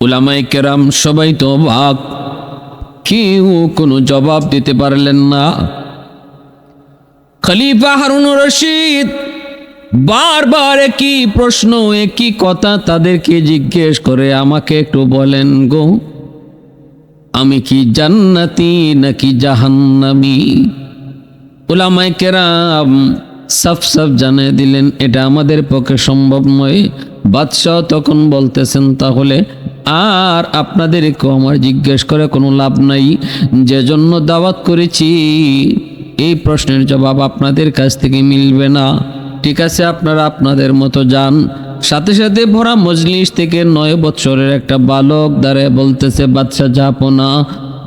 উলামাই কেরাম সবাই তো ভাগ কেউ কোনো জবাব দিতে পারলেন না। খলিফা হারুন রশিদ বারবার একই প্রশ্ন, একই কথা তাদেরকে জিজ্ঞেস করে, আমাকে একটু বলেন গো, আমি কি জান্নাতি নাকি জাহান্নামি? ওলামাই কেরাম সাফ সাফ জানিয়ে দিলেন, এটা আমাদের পক্ষে সম্ভব নয়। বাদশাহ তখন বলতেছেন, তাহলে আর আপনাদেরকেও আমার জিজ্ঞেস করে কোনো লাভ নাই। যে জন্য দাওয়াত করেছি, এই প্রশ্নের জবাব আপনাদের কাছ থেকে মিলবে না। ঠিক আছে, আপনারা আপনাদের মতো যান। সাথে সাথে ভরা মজলিস থেকে নয় বছরের একটা বালক দ্বারা বলতেছে বাচ্চা যাপনা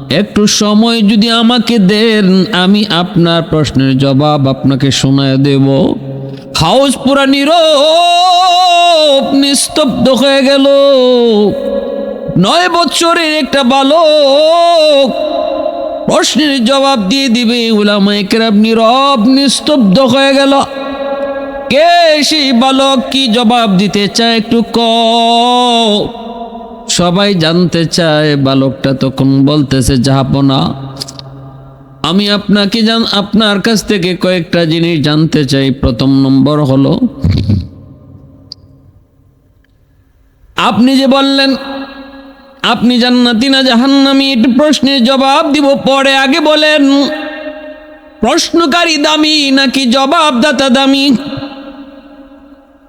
একটু সময় যদি আমাকে দেন, আমি আপনার প্রশ্নের জবাব আপনাকে শোনায় দেব। হাউস পুরা নীরব, নিস্তব্ধ হয়ে গেল। নয় বছরের একটা বালক প্রশ্নের জবাব দিয়ে দিবে উলামায়ে কেরাম নীরব, নিস্তব্ধ হয়ে গেল। কে সেই বালক? কি জবাব দিতে চায় একটু ক সবাই জানতে চায়, বালকটা তখন বলতেছে যাহাপনা আমি আপনাকে জান, আপনার কাছ থেকে কয়েকটা জিনিস জানতে চাই। প্রথম নম্বর হলো, আপনি যে বললেন, আপনি জান্নাতি না জাহান্নামি? একটু প্রশ্নের জবাব দিব। পরে আগে বলেন, প্রশ্নকারী দামি নাকি জবাবদাতা দামি?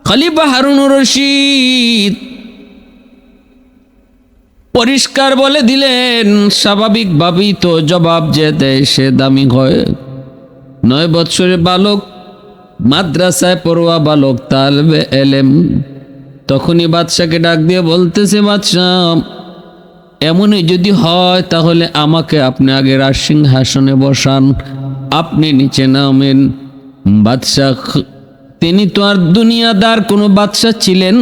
খলিফা হারুন রশিদ পরিষ্কার বলে দিলেন, স্বাভাবিকভাবেই তো জবাব যে দেয় সে দামি হয় নয় বৎসরের বালক, মাদ্রাসায় পড়ুয়া বালক তালবে এলেম। তখনই বাদশাকে ডাক দিয়ে বলতেছে, বাদশাহ, এমনই যদি হয় তাহলে আমাকে আপনি আগে রাজ সিংহাসনে বসান, আপনি নিচে নামেন। বাদশাহ, তিনি তো আর দুনিয়াদার কোনো বাদশাহ ছিলেন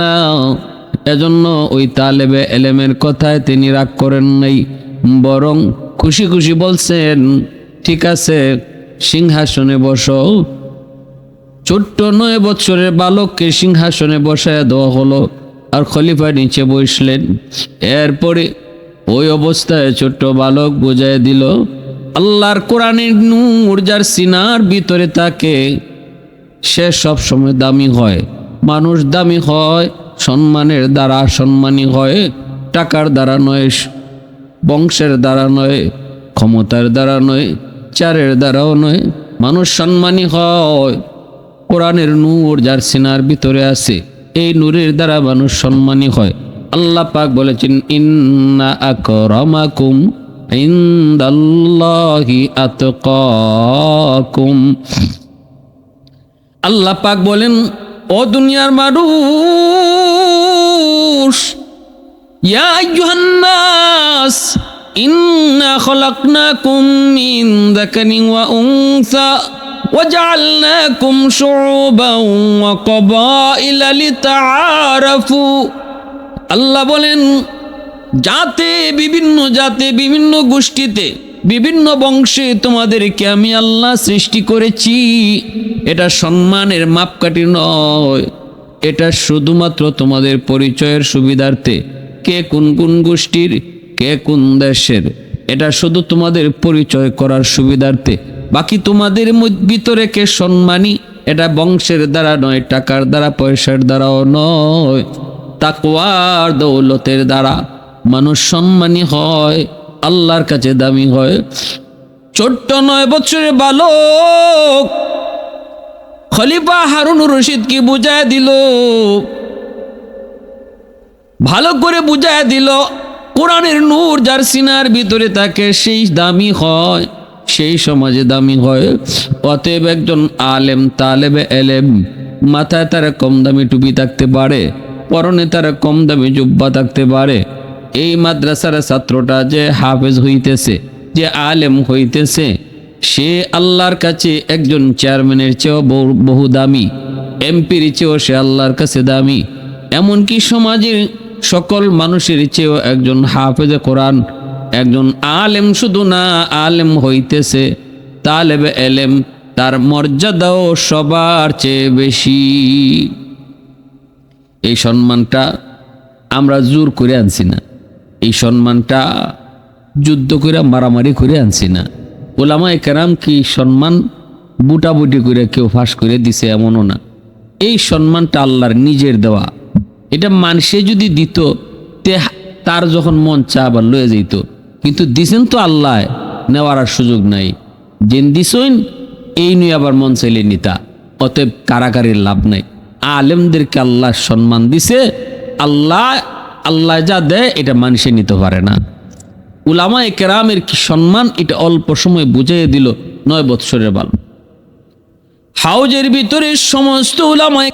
না। এজন্য ওই তালেবে এলেমের কথায় তিনি রাগ করেন নাই, বরং খুশি খুশি বলছেন, ঠিক আছে, সিংহাসনে বসো। ছোট্ট নয় বছরের বালককে সিংহাসনে বসায় দেওয়া হলো, আর খলিফা নিচে বসলেন। এরপরে ওই অবস্থায় ছোট্ট বালক বোঝায় দিল, আল্লাহর কোরআনের নূর, যার সিনার ভিতরে তাকে, সে সব সময় দামি হয়, মানুষ দামি হয় সম্মানের দ্বারা সম্মানী হয়, টাকার দ্বারা নয়, বংশের দ্বারা নয়, ক্ষমতার দ্বারা নয়, চারের দ্বারাও নয়। মানুষ সম্মানী হয়। কোরআনের নূর যার সিনার ভিতরে আছে, এই নূরের দ্বারা মানুষ সম্মানী হয়। আল্লাহ পাক বলেছেন, ইন্না আকরামাকুম ইনদাল্লাহি আতকাকুম। আল্লাহ পাক বলেন ও দুনিয়ার মানুষ ইয়া আইয়ুহান নাস ইন্না খলাকনাকুম মিন যাকারিন ওয়া উনসা وجعلناكم شعوبا وقبائل لتعارفوا আল্লাহ বলেন জাতে বিভিন্ন জাতে বিভিন্ন গোষ্ঠীতে বিভিন্ন বংশে তোমাদেরকে আমি আল্লাহ সৃষ্টি করেছি। এটা সম্মানের মাপকাঠি নয়। এটা শুধুমাত্র তোমাদের পরিচয়ের সুবিধার্থে। কে কোন কোন গোষ্ঠীর, কে কোন দেশের। এটা শুধু তোমাদের পরিচয় করার সুবিধার্থে। বাকি তোমাদের ভিতরে কে সম্মানী, এটা বংশের দ্বারা নয়, টাকার দ্বারা, পয়সার দ্বারাও নয়। তাকওয়ার দৌলতের দ্বারা মানুষ সম্মানী হয়। আল্লাহর কাছে দামি হয়। ছোট্ট নয় বছরের বালক। খলিফা হারুন রশিদকে বুঝায় দিল? ভালো করে বুঝায় দিল, কোরআনের নূর যার সিনার ভিতরে থাকে, সেই দামি হয়, সেই সমাজে দামি হয়। অতএব একজন আলেম, তালেবে এলেম, মাথায় তারা কম দামি টুপি থাকতে পারে, পরনে তারা কম দামি জুব্বা থাকতে পারে। এই মাদ্রাসার ছাত্রটা যে হাফেজ হইতেছে, যে আলেম হইতেছে, সে আল্লাহর কাছে একজন চেয়ারম্যানের চেয়েও বহু- দামি, এমপির চেয়েও সে আল্লাহর কাছে দামি। এমনকি সমাজের সকল মানুষের চেয়েও একজন হাফেজে কোরআন, একজন আলেম শুধু না আলেম হইতেছে, তালেবে এলেম, তার মর্যাদাও সবার চেয়ে বেশি। এই সম্মানটা আমরা জোর করে আনছি না। এই সম্মানটা যুদ্ধ করে মারামারি করে আনছি না। ওলামা কেরাম কি সম্মান বুটাবুটি করে কেউ ফাঁস করে দিছে এমনও না। এই সম্মানটা আল্লাহর নিজের দেওয়া। এটা মানুষে যদি দিত, তে তার যখন মন চা আবার লয়ে যেত কিন্তু দিছেন তো আল্লাহ নেওয়ার আর সুযোগ নাই। যেন দিছইন এই নিয়ে আবার মন চাইলে নিতা। অতএব কারাকারির লাভ নাই। আলেমদেরকে আল্লাহ সম্মান দিছে, আল্লাহ আল্লাহ যা দেয়, এটা মানুষে নিতে পারে না। উলামা কেরামের কি সম্মান? এটা অল্প সময় বুঝিয়ে দিল নয় বৎসরের বাল হাউজের ভিতরে সমস্ত উলামায়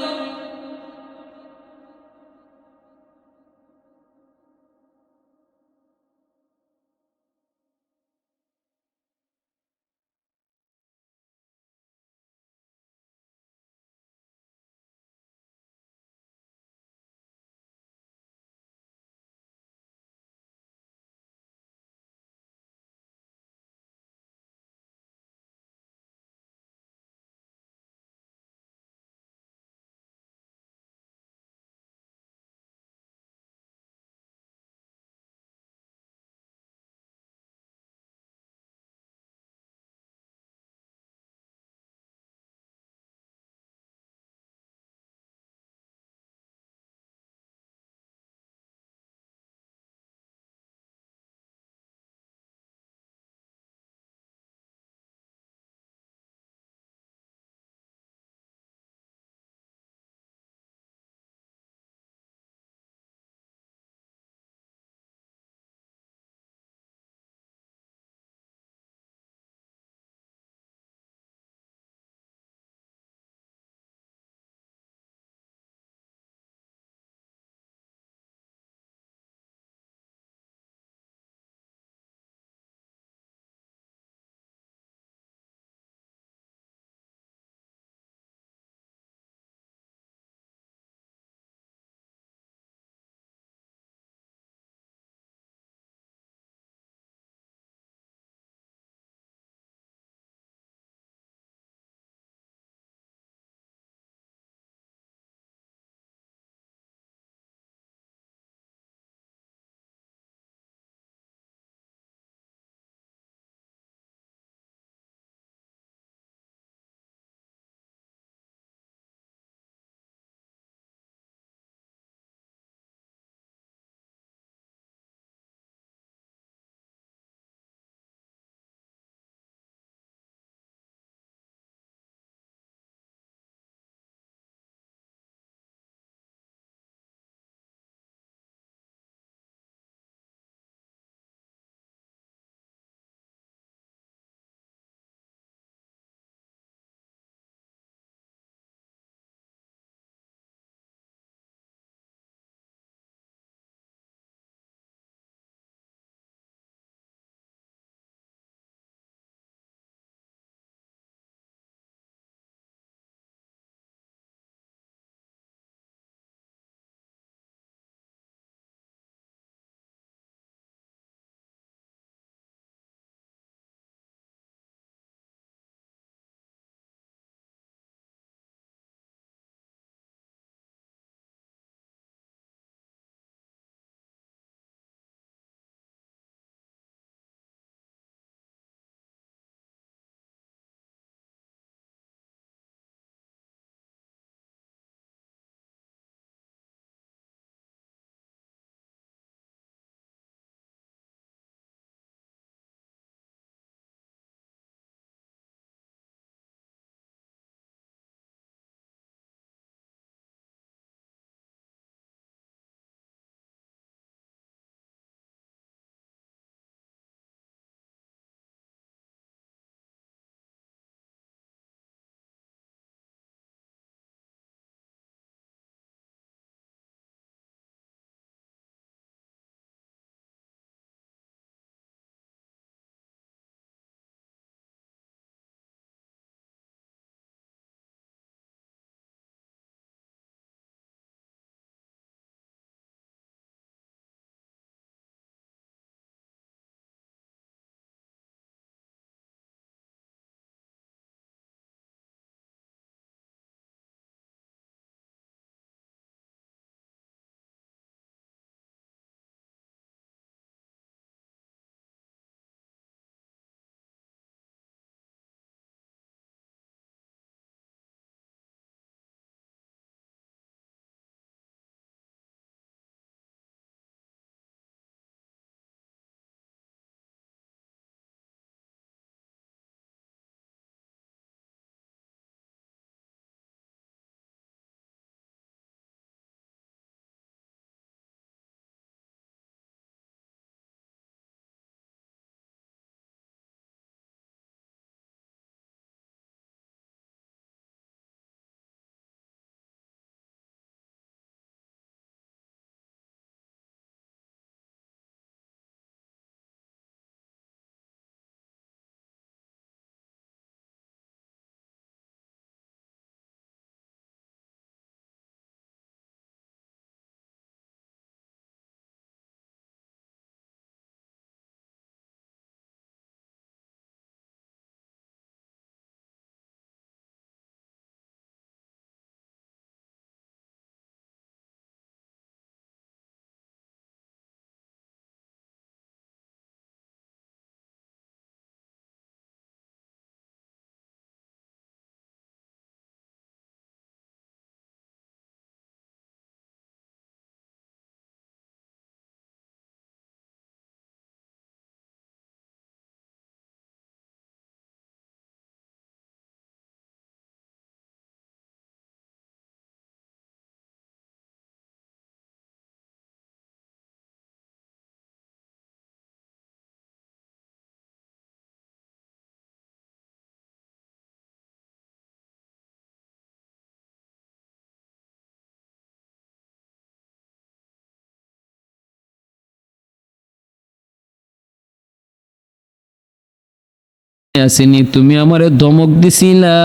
আসেনি, তুমি আমারে ধমক দিছিলা।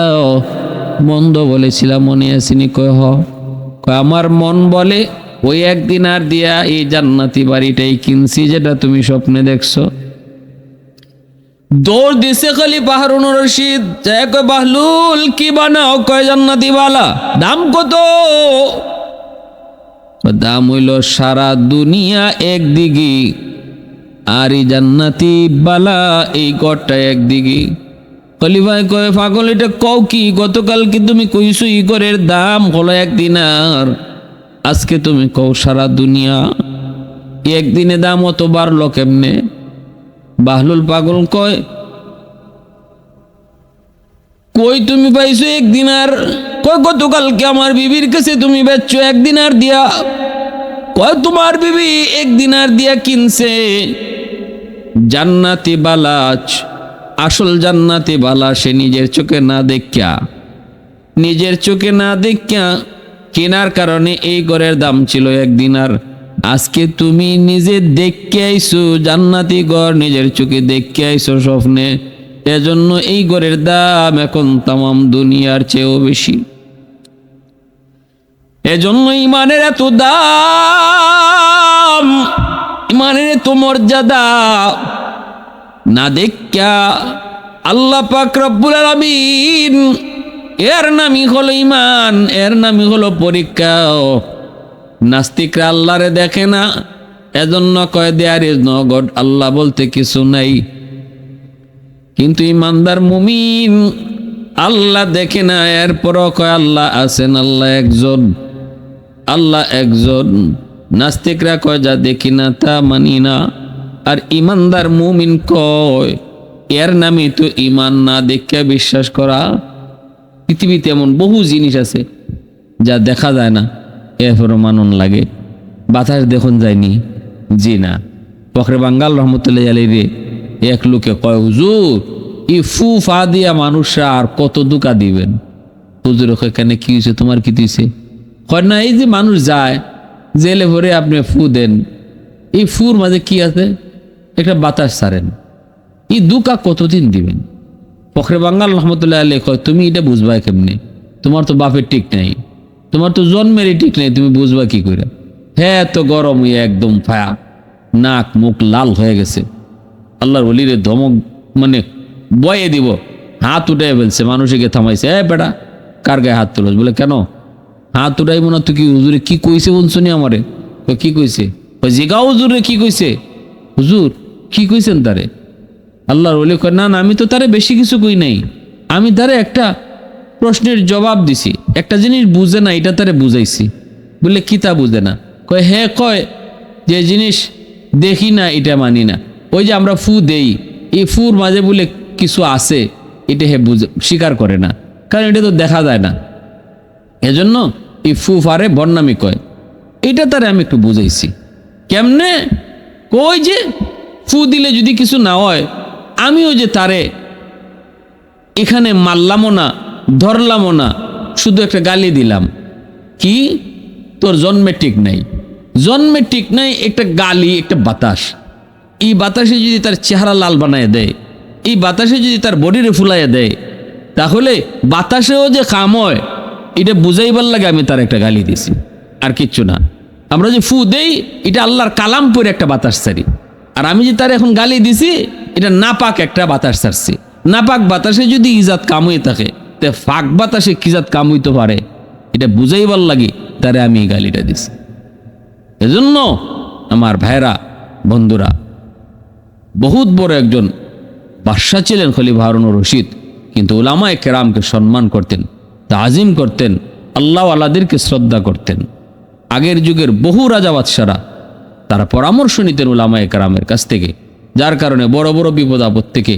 মন্দ বলেছিলা, মনে আসেনি, কয় হ। আমার মন বলে, ওই একদিন আর দিয়া এই জান্নাতি বাড়িটাই কিনছি, যেটা তুমি স্বপ্নে দেখছ। দৌড় দিছে খালি পাহাড়ুন রশিদ। বাহলুল, কি বানাও? কয়, জান্নাতি বালা, দাম কত? দাম হইল সারা দুনিয়া একদিকে আর এই জান্নাতি বালা, এই গড়টা একদিকে। কলিভাই কয়, পাগল, এটা কও কি? গতকাল কি তুমি কইছো ই গড়ের দাম হলো একদিন আর আজকে তুমি কও সারা দুনিয়া। একদিনে দাম অত বাড়লো কেমনে? বাহলুল পাগল কয়, কই তুমি পাইছো একদিন আর কয় গতকালকে আমার বিবির কাছে তুমি বেচছো একদিন আর দিয়া? কয়, তোমার বিবি একদিন আর দিয়া কিনছে। জান্নাতি বালাচ আসল জান্নাতি বালা সে নিজের চোখে না দেখিয়া। নিজের চোখে না দেখিয়া কেনার কারণে এই ঘরের দাম ছিল একদিন আর আজকে তুমি নিজে দেখতে আইছো জান্নাতি ঘর নিজের চোখে দেখতে আইছো স্বপ্নে। এজন্য এই ঘরের দাম এখন তামাম দুনিয়ার চেয়েও বেশি। এজন্য ইমানের এত দাম ইমানের এত মর্যাদা। না দেখা আল্লাহ পাক রব্বুল আলামিন, এর নামই হলো ইমান এর নামই হলো পরীক্ষা। নাস্তিকরা আল্লাহরে দেখে না, এজন্য কয়, there is no God. Allah বলতে কিছু নাই। কিন্তু ইমানদার মুমিন আল্লাহ দেখে না, এরপরও কয়, আল্লাহ আছেন, আল্লাহ একজন আল্লাহ একজন। নাস্তিকরা কয়, যা দেখি না, তা মানি না। আর ইমানদার মুমিন কয়, এর নামে তো ইমান না দেখে বিশ্বাস করা। পৃথিবীতে এমন বহু জিনিস আছে যা দেখা যায় না, এরপরও মানন লাগে। বাতাস দেখুন যায়নি, জি না। ফখরে বাঙ্গাল রহমতুল্লাহ আলী রে এক লোকে কয়, হুজুর ই ফু ফা দিয়া মানুষরা আর কত দুকা দিবেন? হুজুর এখানে কি হয়েছে? তোমার কি দিয়েছে কয়, না, এই যে মানুষ যায় জেলে ভরে আপনি ফু দেন। এই ফুর মাঝে কি আছে? একটা বাতাস ছাড়েন। এই দুকা কতদিন দিবেন? ফখরে বাঙ্গাল রহমতুল্লাহ আলী কয়, তুমি এটা বুঝবা কেমনি? তোমার তো বাপের ঠিক নাই। তোমার তো জন্মেরই ঠিক নেই, তুমি বুঝবা কি করে? হ্যাঁ তো গরম হয়ে একদম ফায়া। নাক মুখ লাল হয়ে গেছে। আল্লাহর বলিরে ধমক মানে বয়ে দিব। হাত উঠে ফেলছে মানুষকে থামাইছে, এ বেটা, কার গায়ে হাত তুলস? বলে, কেন? হাত উঠাই মনে তুই কি হুজুরে কি কইছে শুনি আমারে? কই, কি কইছে? কই, জিগাও হুজুরে কি কইছে? হুজুর কি কইছেন তারে? আল্লাহর বলি কয় না না আমি তো তারে বেশি কিছু কই নাই। আমি তারে একটা প্রশ্নের জবাব দিছি। একটা জিনিস বুঝে না এটা তারে বুঝাইছি। বলে কি তা বুঝে না? কয় হ্যাঁ কয় যে জিনিস দেখি না এটা মানি না। ওই যে আমরা ফু দেই এই ফুর মাঝে বলে কিছু আছে এটা হে বুঝে স্বীকার করে না। কারণ এটা তো দেখা যায় না। এজন্য এই ফু ফারে বর্ণামি কয়। এটা তারে আমি একটু বুঝাইছি। কেমনে? কই যে ফু দিলে যদি কিছু না হয়, আমিও যে তারে এখানে মারলামও না, ধরলামও না, শুধু একটা গালি দিলাম। কি? তোর জন্মে ঠিক নাই। জন্মে ঠিক নাই একটা গালি, একটা বাতাস। এই বাতাসে যদি তার চেহারা লাল বানায় দেয়, এই বাতাসে যদি তার বডিরে ফুলাইয়া দেয়, তাহলে বাতাসেও যে কাম হয় এটা বুঝাইবার লাগে আমি তার একটা গালি দিছি। আর কিচ্ছু না। আমরা যে ফু দেই, এটা আল্লাহর কালাম পরে একটা বাতাস ছাড়ি। আর আমি যে তার এখন গালি দিছি, এটা নাপাক একটা বাতাস ছাড়ছি। নাপাক বাতাসে যদি ইজাত কাম হয়ে থাকে, তে ফাঁক বাতাসে কিজাত কামুইতে পারে? এটা বুঝাইবার লাগে তারে আমি এই গালিটা দিছি। এজন্য আমার ভাইরা, বন্ধুরা, বহুত বড় একজন বাদশাহ ছিলেন খলিফা হারুন রশিদ, কিন্তু ওলামায় কেরামকে সম্মান করতেন। তাজিম করতেন, আল্লাহ আল্লাদেরকে শ্রদ্ধা করতেন। আগের যুগের বহু রাজা বাদশারা তারা পরামর্শ নিতেন ওলামায় কেরামের কাছ থেকে, যার কারণে বড় বড় বিপদ আপদ থেকে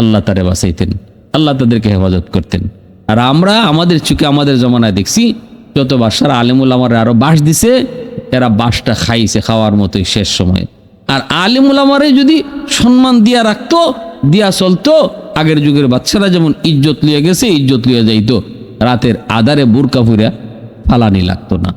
আল্লাহ তারে বাঁচাইতেন, আল্লাহ তাদেরকে হেফাজত করতেন। আর আমরা আমাদের চুকে আমাদের জমানায় দেখছি, যত বাসার আলিমুল আমার আরও বাস দিছে, এরা বাসটা খাইছে খাওয়ার মতোই শেষ সময়ে। আর আলিমুল আমারে যদি সম্মান দিয়া রাখতো, দিয়া চলতো, আগের যুগের বাচ্চারা যেমন ইজ্জত লিয়ে গেছে, ইজ্জত লিয়ে যাইতো রাতের আদারে বুরকা ফুরা ফালানি লাগতো না।